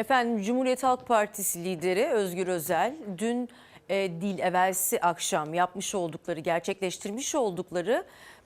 Efendim Cumhuriyet Halk Partisi lideri Özgür Özel dün e, değil evvelsi akşam yapmış oldukları, gerçekleştirmiş oldukları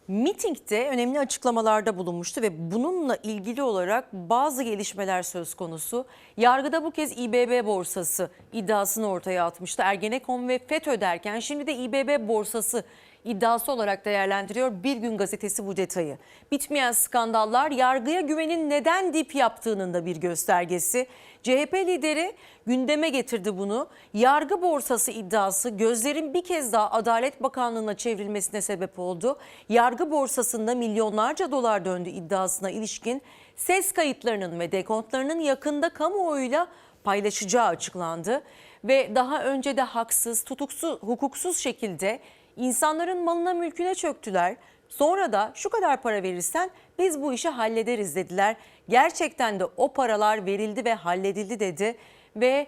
mitingde önemli açıklamalarda bulunmuştu ve bununla ilgili olarak bazı gelişmeler söz konusu. Yargıda bu kez İBB borsası iddiasını ortaya atmıştı. Ergenekon ve FETÖ derken şimdi de İBB borsası iddiası olarak değerlendiriyor Bir Gün Gazetesi bu detayı. Bitmeyen skandallar yargıya güvenin neden dip yaptığının da bir göstergesi. CHP lideri gündeme getirdi bunu. Yargı borsası iddiası gözlerin bir kez daha Adalet Bakanlığı'na çevrilmesine sebep oldu. Yargı borsasında milyonlarca dolar döndü iddiasına ilişkin ses kayıtlarının ve dekontlarının yakında kamuoyuyla paylaşacağı açıklandı. Ve daha önce de haksız, tutuksuz, hukuksuz şekilde insanların malına mülküne çöktüler. Sonra da şu kadar para verirsen biz bu işi hallederiz dediler. Gerçekten de o paralar verildi ve halledildi dedi ve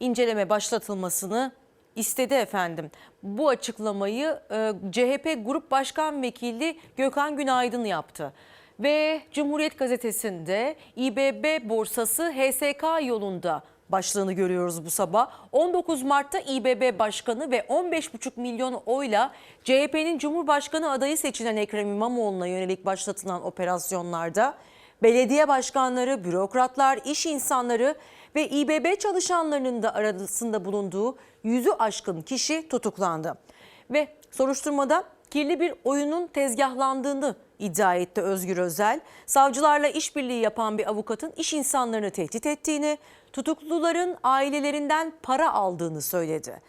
inceleme başlatılmasını istedi efendim. Bu açıklamayı e, CHP Grup Başkan Vekili Gökhan Günaydın yaptı. Ve Cumhuriyet Gazetesi'nde İBB borsası HSK yolunda başlığını görüyoruz bu sabah. 19 Mart'ta İBB Başkanı ve 15,5 milyon oyla CHP'nin Cumhurbaşkanı adayı seçilen Ekrem İmamoğlu'na yönelik başlatılan operasyonlarda belediye başkanları, bürokratlar, iş insanları ve İBB çalışanlarının da arasında bulunduğu yüzü aşkın kişi tutuklandı. Ve soruşturmada kirli bir oyunun tezgahlandığını iddia etti Özgür Özel. Savcılarla işbirliği yapan bir avukatın iş insanlarını tehdit ettiğini, tutukluların ailelerinden para aldığını söyledi.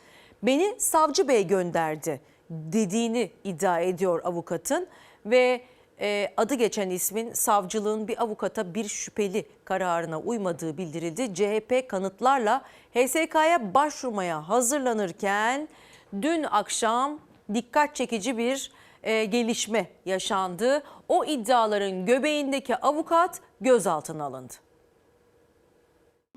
Beni savcı bey gönderdi dediğini iddia ediyor avukatın ve e, adı geçen ismin savcılığın bir avukata bir şüpheli kararına uymadığı bildirildi. CHP kanıtlarla HSK'ya başvurmaya hazırlanırken dün akşam dikkat çekici bir e, gelişme yaşandı. O iddiaların göbeğindeki avukat gözaltına alındı.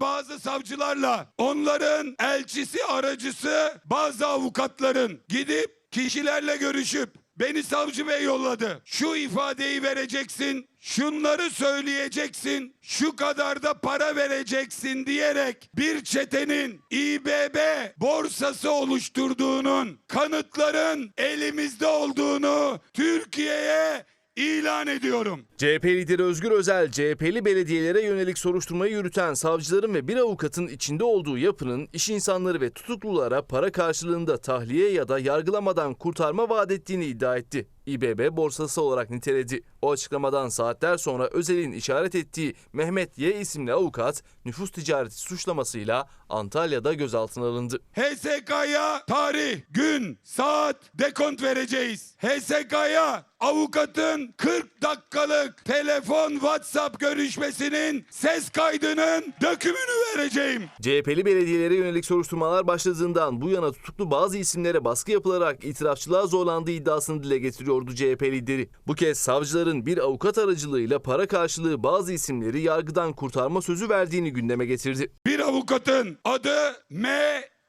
bazı savcılarla onların elçisi aracısı bazı avukatların gidip kişilerle görüşüp beni savcı bey yolladı. Şu ifadeyi vereceksin, şunları söyleyeceksin, şu kadar da para vereceksin diyerek bir çetenin İBB borsası oluşturduğunun kanıtların elimizde olduğunu Türkiye'ye ilan ediyorum. CHP lideri Özgür Özel, CHP'li belediyelere yönelik soruşturmayı yürüten savcıların ve bir avukatın içinde olduğu yapının iş insanları ve tutuklulara para karşılığında tahliye ya da yargılamadan kurtarma vaat ettiğini iddia etti. İBB borsası olarak niteledi. O açıklamadan saatler sonra Özel'in işaret ettiği Mehmet Y isimli avukat nüfus ticareti suçlamasıyla Antalya'da gözaltına alındı. HSK'ya tarih, gün, saat dekont vereceğiz. HSK'ya avukatın 40 dakikalık telefon WhatsApp görüşmesinin ses kaydının dökümünü vereceğim. CHP'li belediyelere yönelik soruşturmalar başladığından bu yana tutuklu bazı isimlere baskı yapılarak itirafçılığa zorlandığı iddiasını dile getiriyordu CHP lideri. Bu kez savcıların bir avukat aracılığıyla para karşılığı bazı isimleri yargıdan kurtarma sözü verdiğini gündeme getirdi. Bir avukatın adı M.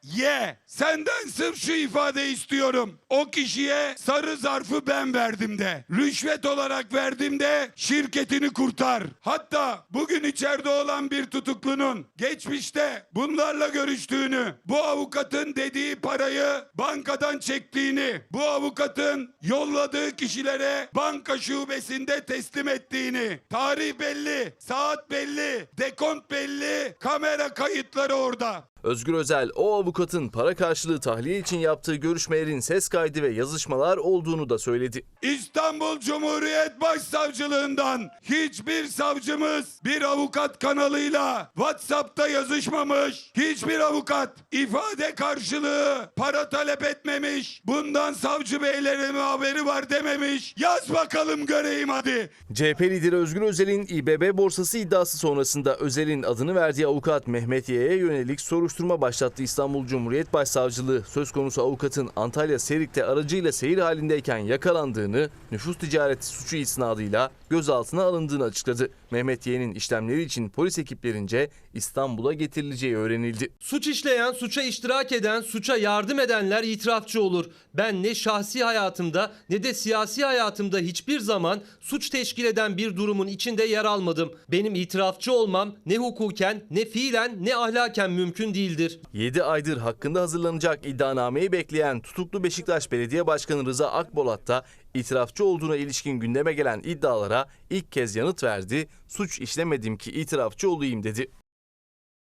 Y. Senden sırf şu ifade istiyorum. O kişiye sarı zarfı ben verdim de. Rüşvet olarak verdim de şirketini kurtar. Hatta bugün içeride olan bir tutuklunun geçmişte bunlarla görüştüğünü, bu avukatın dediği parayı bankadan çektiğini, bu avukatın yolladığı kişilere banka şubesinde teslim ettiğini, tarih belli, saat belli, dekont belli, kamera kayıtları orada. Özgür Özel o avukatın para karşılığı tahliye için yaptığı görüşmelerin ses kaydı ve yazışmalar olduğunu da söyledi. İstanbul Cumhuriyet Başsavcılığından hiçbir savcımız bir avukat kanalıyla WhatsApp'ta yazışmamış. Hiçbir avukat ifade karşılığı para talep etmemiş. Bundan savcı beylerin haberi var dememiş. Yaz bakalım göreyim hadi. CHP lideri Özgür Özel'in İBB borsası iddiası sonrasında Özel'in adını verdiği avukat Mehmet Y'ye yönelik soruşturma başlattı İstanbul Cumhuriyet Başsavcılığı. Söz konusu avukatın Antalya Serik'te aracıyla seyir halindeyken yakalandığını, nüfus ticareti suçu isnadıyla gözaltına alındığını açıkladı. Mehmet Y'nin işlemleri için polis ekiplerince İstanbul'a getirileceği öğrenildi. Suç işleyen, suça iştirak eden, suça yardım edenler itirafçı olur. Ben ne şahsi hayatımda ne de siyasi hayatımda hiçbir zaman suç teşkil eden bir durumun içinde yer almadım. Benim itirafçı olmam ne hukuken, ne fiilen, ne ahlaken mümkün değildir. 7 aydır hakkında hazırlanacak iddianameyi bekleyen tutuklu Beşiktaş Belediye Başkanı Rıza Akbolat da itirafçı olduğuna ilişkin gündeme gelen iddialara ilk kez yanıt verdi. Suç işlemedim ki itirafçı olayım dedi.